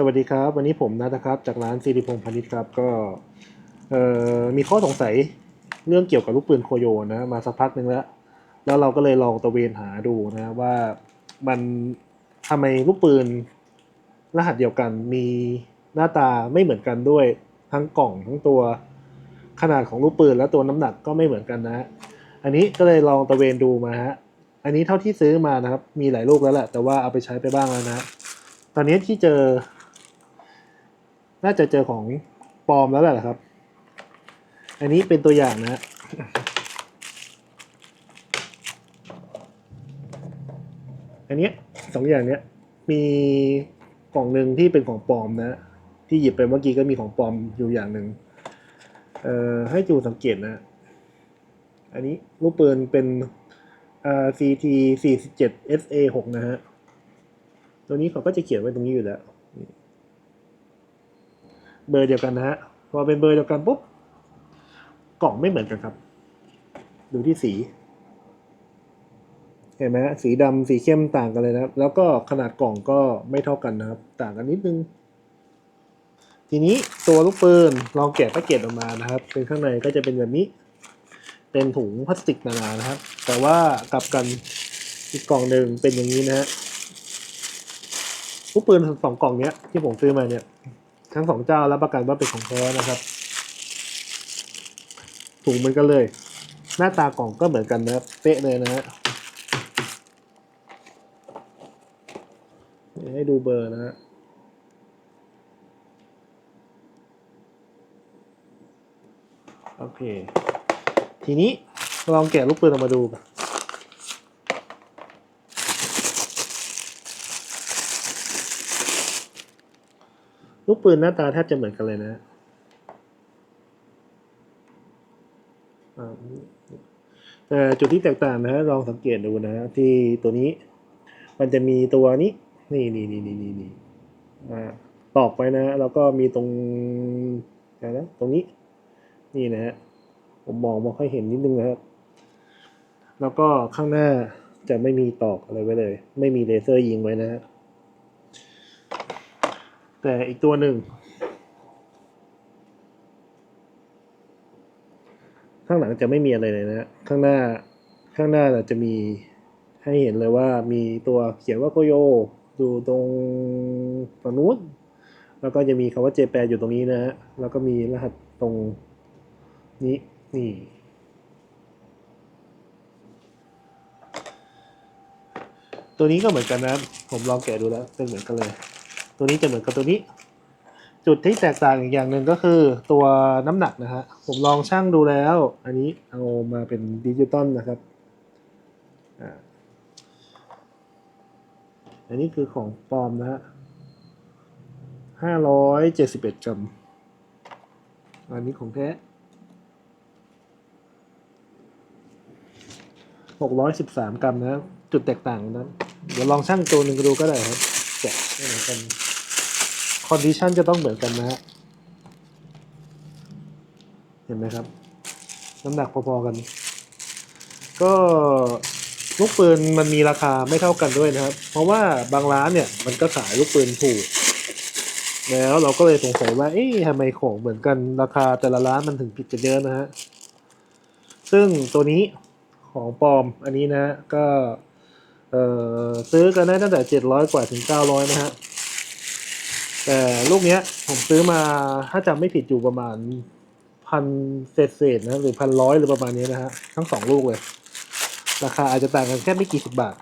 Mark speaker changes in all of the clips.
Speaker 1: สวัสดีครับ วันนี้ผมนัทนะครับ จากร้านซีดีพงพาณิชย์ครับ ก็มีข้อสงสัยเรื่องเกี่ยวกับลูกปืนโคโยนะมาสักพักหนึ่งแล้ว แล้วเราก็เลยลองตะเวนหาดูนะว่ามันทำไมลูกปืนรหัสเดียวกันมีหน้าตาไม่เหมือนกันด้วยทั้งกล่องทั้งตัวขนาดของลูกปืนและตัวน้ำหนักก็ไม่เหมือนกันนะ อันนี้ก็เลยลองตะเวนดูมาฮะอันนี้เท่าที่ซื้อมานะครับ มีหลายลูกแล้วแหละแต่ว่าเอาไปใช้ไปบ้างแล้วนะ ตอนนี้ที่เจอ น่าจะเจอของปลอมแล้วแหละครับ อันนี้เป็นตัวอย่างนะอันนี้สองอย่างเนี้ยมีกล่องหนึ่งที่เป็นของปลอมนะ ที่หยิบไปเมื่อกี้ก็มีของปลอมอยู่อย่างหนึ่งเอ่อให้จูสังเกตนะ อันนี้ลูกปืนเป็นอ่า CT 47 SA 6 นะฮะ ตัวนี้เขาก็จะเขียนไว้ตรงนี้อยู่แล้ว เบอร์เดียวกันนะฮะ พอเป็นเบอร์เดียวกันปุ๊บ กล่องไม่เหมือนกันครับ ดูที่สี เห็นไหมฮะ สีดำสีเข้มต่างกันเลยนะครับ แล้วก็ขนาดกล่องก็ไม่เท่ากันนะครับ ต่างกันนิดนึง ทีนี้ตัวลูกปืนลองแกะแพ็กเกจออกมานะครับ เป็นข้างในก็จะเป็นแบบนี้ เป็นถุงพลาสติกหนาๆนะครับ แต่ว่ากลับกันอีกกล่องหนึ่งเป็นอย่างนี้นะฮะลูกปืนสองกล่องเนี้ยที่ผมซื้อมาเนี่ย ทั้งสองเจ้ารับประกันว่าเป็นของแท้นะครับถุงเหมือนกันเลย หน้าตากล่องก็เหมือนกันนะเป๊ะเลยนะฮะให้ดูเบอร์นะฮะโอเค ทีนี้ลองแกะลูกปืนออกมาดูกัน ลูกปืนหน้าตาแทบจะเหมือนกันเลยนะแต่จุดที่แตกต่างนะฮะลองสังเกตดูนะฮะที่ตัวนี้ มันจะมีตัวนี้ นี่นี่นี่นี่นี่นี่ตอกไว้นะแล้วก็มีตรงอะไรนะตรงนี้ นี่นะฮะผมมองไม่ค่อยเห็นนิดนึงนะครับ แล้วก็ข้างหน้าจะไม่มีตอกอะไรไว้เลย ไม่มีเลเซอร์ยิงไว้นะฮะ แต่อีกตัวหนึ่ง ข้างหลังจะไม่มีอะไรเลยนะข้างหน้าข้างหน้าจะมีให้เห็นเลยว่ามีตัวเขียนว่าโคโยอยู่ตรงฝั่งนู้นแล้วก็จะมีคำว่าเจแปอยู่ตรงนี้นะฮะแล้วก็มีรหัสตรงนี้นี่ตัวนี้ก็เหมือนกันนะ ผมลองแกะดูแล้วเป็นเหมือนกันเลย ตัวนี้จะเหมือนกับตัวนี้ จุดที่แตกต่างอีกอย่างหนึ่งก็คือตัวน้ำหนักนะฮะผมลองชั่งดูแล้ว อันนี้เอามาเป็นดิจิตอลนะครับอันนี้คือของปลอมนะฮะห้าร้อยเจ็ดสิบเอ็ดกรัม อันนี้ของแท้หกร้อยสิบสามกรัมนะ จุดแตกต่างนะ เดี๋ยวลองชั่งตัวหนึ่งดูก็ได้ครับ แกะไม่เหมือนกันคอนดิชันจะต้องเหมือนกันนะฮะเห็นไหมครับ น้ำหนักพอๆกัน ก็ลูกปืนมันมีราคาไม่เท่ากันด้วยนะครับ เพราะว่าบางร้านเนี่ยมันก็ขายลูกปืนถูก แล้วเราก็เลยสงสัยว่า เอ๊ะทำไมของเหมือนกันราคาแต่ละร้านมันถึงผิดกันเยอะนะฮะ ซึ่งตัวนี้ของปลอมอันนี้นะฮะก็ เอ่อซื้อกันได้ตั้งแต่เจ็ดร้อยกว่าถึงเก้าร้อยนะฮะ แต่ลูกเนี้ยผมซื้อมาถ้าจำไม่ผิดอยู่ประมาณพันเศษเศษนะหรือพันร้อยหรือประมาณนี้นะฮะ ทั้งสองลูกเลย ราคาอาจจะต่างกันแค่ไม่กี่สิบบาท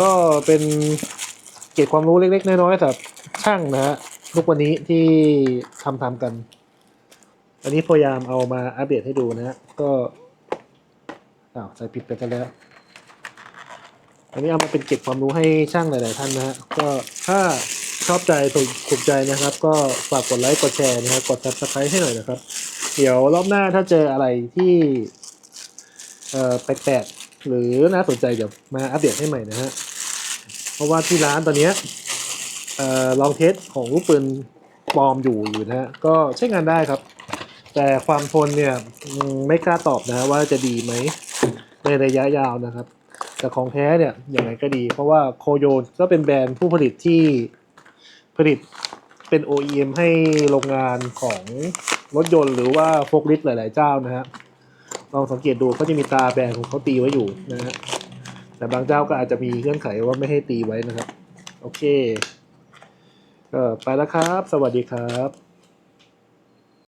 Speaker 1: ก็เป็นเกร็ดความรู้เล็กๆ น้อยๆสำหรับช่างนะฮะทุกวันนี้ที่ทำทำกัน อันนี้พยายามเอามาอัปเดตให้ดูนะฮะก็ อ้าวใส่ผิดไปกันแล้วอันนี้เอามาเป็นเก็บความรู้ให้ช่างหลาย ๆ ท่านนะฮะก็ถ้าชอบใจถูกถูกใจนะครับ ก็ฝากกดไลค์กดแชร์นะครับกด subscribe ให้หน่อยนะครับ เดี๋ยวรอบหน้าถ้าเจออะไรที่เอ่อแปลกๆหรือน่าสนใจเดี๋ยวมาอัปเดตให้ใหม่นะฮะเพราะว่าที่ร้านตอนนี้เอ่อลองเทสของลูกปืนปลอมอยู่อยู่นะฮะก็ใช้งานได้ครับ แต่ความทนเนี่ยไม่กล้าตอบนะฮะว่าจะดีไหม ในระยะยาวนะครับ แต่ของแท้เนี่ยอย่างไรก็ดี เพราะว่าโคโยนก็เป็นแบรนด์ผู้ผลิตที่ผลิตเป็น OEM ให้โรงงานของรถยนต์หรือว่าโฟกลิฟหลาย ๆ เจ้านะฮะลองสังเกตดูก็จะมีตาแบรนด์ของเขาตีไว้อยู่นะฮะแต่บางเจ้าก็อาจจะมีเงื่อนไขว่าไม่ให้ตีไว้นะครับ โอเคก็ไปแล้วครับ สวัสดีครับ